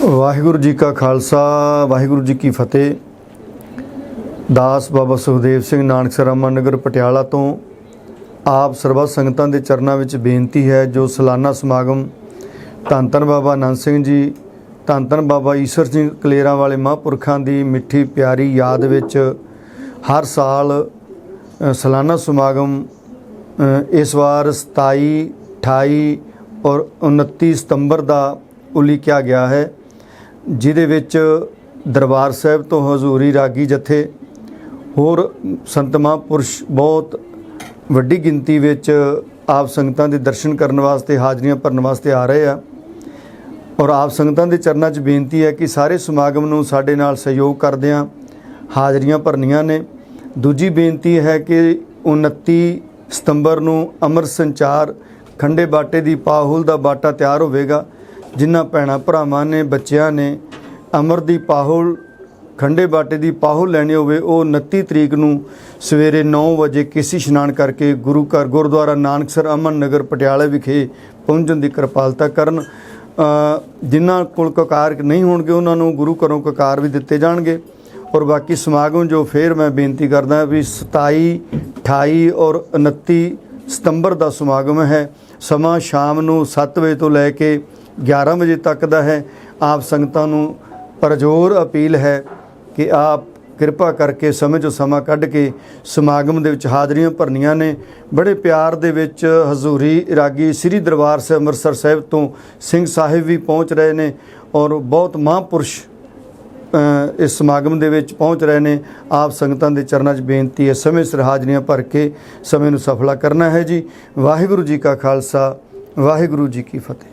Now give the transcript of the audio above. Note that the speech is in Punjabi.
ਵਾਹਿਗੁਰੂ ਜੀ ਕਾ ਖਾਲਸਾ, ਵਾਹਿਗੁਰੂ ਜੀ ਕੀ ਫਤਿਹ। ਦਾਸ ਬਾਬਾ ਸੁਖਦੇਵ ਸਿੰਘ ਨਾਨਕਸਰ ਅਮਨਗਰ ਪਟਿਆਲਾ ਤੋਂ ਆਪ ਸਰਬੱਤ ਸੰਗਤਾਂ ਦੇ ਚਰਨਾਂ ਵਿੱਚ ਬੇਨਤੀ ਹੈ, ਜੋ ਸਾਲਾਨਾ ਸਮਾਗਮ ਧੰਨ ਧੰਨ ਬਾਬਾ ਅਨੰਦ ਸਿੰਘ ਜੀ, ਧੰਨ ਧੰਨ ਬਾਬਾ ਈਸ਼ਰ ਸਿੰਘ ਕਲੇਰਾਂ ਵਾਲੇ ਮਹਾਂਪੁਰਖਾਂ ਦੀ ਮਿੱਠੀ ਪਿਆਰੀ ਯਾਦ ਵਿੱਚ ਹਰ ਸਾਲ ਸਾਲਾਨਾ ਸਮਾਗਮ ਇਸ ਵਾਰ 27 28 ਔਰ 29 ਸਤੰਬਰ ਦਾ ਉਲੀਕਿਆ ਗਿਆ ਹੈ। ਜਿਹਦੇ ਵਿੱਚ ਦਰਬਾਰ ਸਾਹਿਬ ਤੋਂ ਹਜ਼ੂਰੀ ਰਾਗੀ ਜਥੇ, ਹੋਰ ਸੰਤ ਮਹਾਂਪੁਰਸ਼ ਬਹੁਤ ਵੱਡੀ ਗਿਣਤੀ ਵਿੱਚ ਆਪ ਸੰਗਤਾਂ ਦੇ ਦਰਸ਼ਨ ਕਰਨ ਵਾਸਤੇ, ਹਾਜ਼ਰੀਆਂ ਭਰਨ ਵਾਸਤੇ ਆ ਰਹੇ ਆ। ਔਰ ਆਪ ਸੰਗਤਾਂ ਦੇ ਚਰਨਾਂ 'ਚ ਬੇਨਤੀ ਹੈ ਕਿ ਸਾਰੇ ਸਮਾਗਮ ਨੂੰ ਸਾਡੇ ਨਾਲ ਸਹਿਯੋਗ ਕਰਦਿਆਂ ਹਾਜ਼ਰੀਆਂ ਭਰਨੀਆਂ ਨੇ। ਦੂਜੀ ਬੇਨਤੀ ਹੈ ਕਿ 29 ਸਤੰਬਰ ਨੂੰ ਅਮਰ ਸੰਚਾਰ ਖੰਡੇ ਬਾਟੇ ਦੀ ਪਾਹੁਲ ਦਾ ਬਾਟਾ ਤਿਆਰ ਹੋਵੇਗਾ। ਜਿਨ੍ਹਾਂ ਭੈਣਾਂ ਭਰਾਵਾਂ ਨੇ, ਬੱਚਿਆਂ ਨੇ ਅਮਰ ਦੀ ਪਾਹੁਲ, ਖੰਡੇ ਬਾਟੇ ਦੀ ਪਾਹੁਲ ਲੈਣੀ ਹੋਵੇ, ਉਹ 29 ਤਰੀਕ ਨੂੰ ਸਵੇਰੇ 9 ਵਜੇ ਕੇਸੀ ਇਸ਼ਨਾਨ ਕਰਕੇ ਗੁਰੂ ਘਰ ਗੁਰਦੁਆਰਾ ਨਾਨਕਸਰ ਅਮਨ ਨਗਰ ਪਟਿਆਲਾ ਵਿਖੇ ਪਹੁੰਚਣ ਦੀ ਕਿਰਪਾਲਤਾ ਕਰਨ। ਜਿਨ੍ਹਾਂ ਕੋਲ ਕਕਾਰ ਨਹੀਂ ਹੋਣਗੇ, ਉਹਨਾਂ ਨੂੰ ਗੁਰੂ ਘਰੋਂ ਕਕਾਰ ਵੀ ਦਿੱਤੇ ਜਾਣਗੇ। ਔਰ ਬਾਕੀ ਸਮਾਗਮ ਜੋ ਫੇਰ ਮੈਂ ਬੇਨਤੀ ਕਰਦਾ ਵੀ 27 28 ਔਰ 29 ਸਤੰਬਰ ਦਾ ਸਮਾਗਮ ਹੈ। ਸਮਾਂ ਸ਼ਾਮ ਨੂੰ 7 ਵਜੇ ਤੋਂ ਲੈ ਕੇ 11 ਵਜੇ ਤੱਕ ਦਾ ਹੈ। ਆਪ ਸੰਗਤਾਂ ਨੂੰ ਪਰਜੋਰ ਅਪੀਲ ਹੈ ਕਿ ਆਪ ਕਿਰਪਾ ਕਰਕੇ ਸਮੇਂ ਚੋਂ ਸਮਾਂ ਕੱਢ ਕੇ ਸਮਾਗਮ ਦੇ ਵਿੱਚ ਹਾਜ਼ਰੀਆਂ ਭਰਨੀਆਂ ਨੇ। ਬੜੇ ਪਿਆਰ ਦੇ ਵਿੱਚ ਹਜ਼ੂਰੀ ਰਾਗੀ ਸ੍ਰੀ ਦਰਬਾਰ ਸਾਹਿਬ ਅੰਮ੍ਰਿਤਸਰ ਸਾਹਿਬ ਤੋਂ ਸਿੰਘ ਸਾਹਿਬ ਵੀ ਪਹੁੰਚ ਰਹੇ ਨੇ ਔਰ ਬਹੁਤ ਮਹਾਂਪੁਰਸ਼ ਇਸ ਸਮਾਗਮ ਦੇ ਵਿੱਚ ਪਹੁੰਚ ਰਹੇ ਨੇ। ਆਪ ਸੰਗਤਾਂ ਦੇ ਚਰਨਾਂ 'ਚ ਬੇਨਤੀ ਹੈ ਸਮੇਂ ਸਿਰ ਹਾਜ਼ਰੀਆਂ ਭਰ ਕੇ ਸਮੇਂ ਨੂੰ ਸਫਲਾ ਕਰਨਾ ਹੈ ਜੀ। ਵਾਹਿਗੁਰੂ ਜੀ ਕਾ ਖਾਲਸਾ, ਵਾਹਿਗੁਰੂ ਜੀ ਕੀ ਫਤਿਹ।